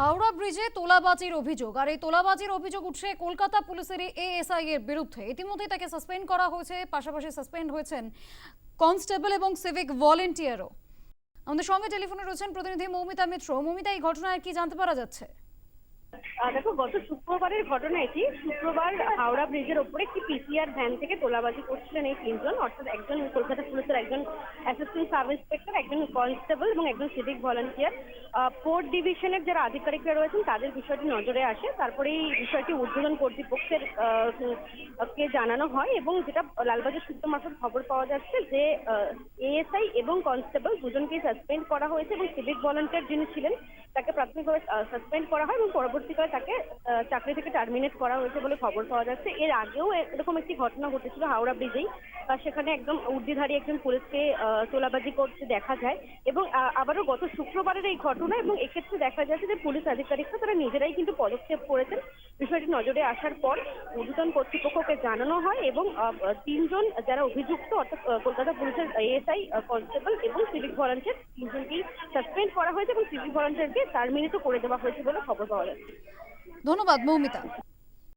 হাওড়া ব্রিজে তোলাবাজির অভিযোগ, আর এই তোলাবাজির অভিযোগ উঠছে কলকাতা পুলিশের এএসআই এর বিরুদ্ধে। ইতিমধ্যেই তাকে সাসপেন্ড করা হয়েছে, পাশাপাশি সাসপেন্ড হয়েছেন কনস্টেবল এবং সিভিক ভলেন্টিয়ারও। আমাদের সঙ্গে টেলিফোনে রয়েছেন প্রতিনিধি মৌমিতা মিত্র। মৌমিতা, এই ঘটনায় কি জানতে পারা যাচ্ছে? দেখো, গত শুক্রবারের ঘটনা এটি। শুক্রবার হাওড়া ব্রিজের ওপরে একটি পিসিআর ভ্যান থেকে তোলাবাজি করছিলেন এই তিনজন। অর্থাৎ একজন কলকাতা পুলিশের, একজন অ্যাসিস্ট্যান্ট সাব ইন্সপেক্টর একজন কনস্টেবল এবং একজন সিভিক ভলান্টিয়ার পোর্ট ডিভিশনের যারা আধিকারিকরা রয়েছেন, তাদের বিষয়টি নজরে আসে। তারপরে এই বিষয়টি উদ্বোধন কর্তৃপক্ষের কে জানানো হয় এবং যেটা লালবাজার সূত্র মারফত খবর পাওয়া যাচ্ছে যে এএসআই এবং কনস্টেবল দুজনকেই সাসপেন্ড করা হয়েছে এবং সিভিক ভলান্টিয়ার যিনি ছিলেন, তাকে প্রাথমিকভাবে সাসপেন্ড করা হয় এবং পরবর্তীকালে তাকে চাকরি থেকে টার্মিনেট করা হয়েছে বলে খবর পাওয়া যাচ্ছে। এর আগেও এরকম একটি ঘটনা ঘটেছিল হাওড়া ব্রিজেই সেখানে একদম উর্দিধারী একজন পুলিশকে তোলাবাজি করতে দেখা যায় এবং আবারও গত শুক্রবারের এই ঘটনা এবং এক্ষেত্রে দেখা যাচ্ছে যে পুলিশ আধিকারিকরা তারা নিজেরাই কিন্তু পদক্ষেপ করেছেন। নজরে আসার পর ঊর্ধ্বতন কর্তৃপক্ষকে জানানো হয় এবং তিনজন যারা অভিযুক্ত, অর্থাৎ কলকাতা পুলিশের এএসআই কনস্টেবল এবং সিভিক ভলান্টিয়ার তিনজনকেই সাসপেন্ড করা হয়েছে এবং সিভিক ভলান্টিয়ারকে টার্মিনেটও করে দেওয়া হয়েছে বলে খবর পাওয়া যাচ্ছে। ধন্যবাদ, মৌমিতা।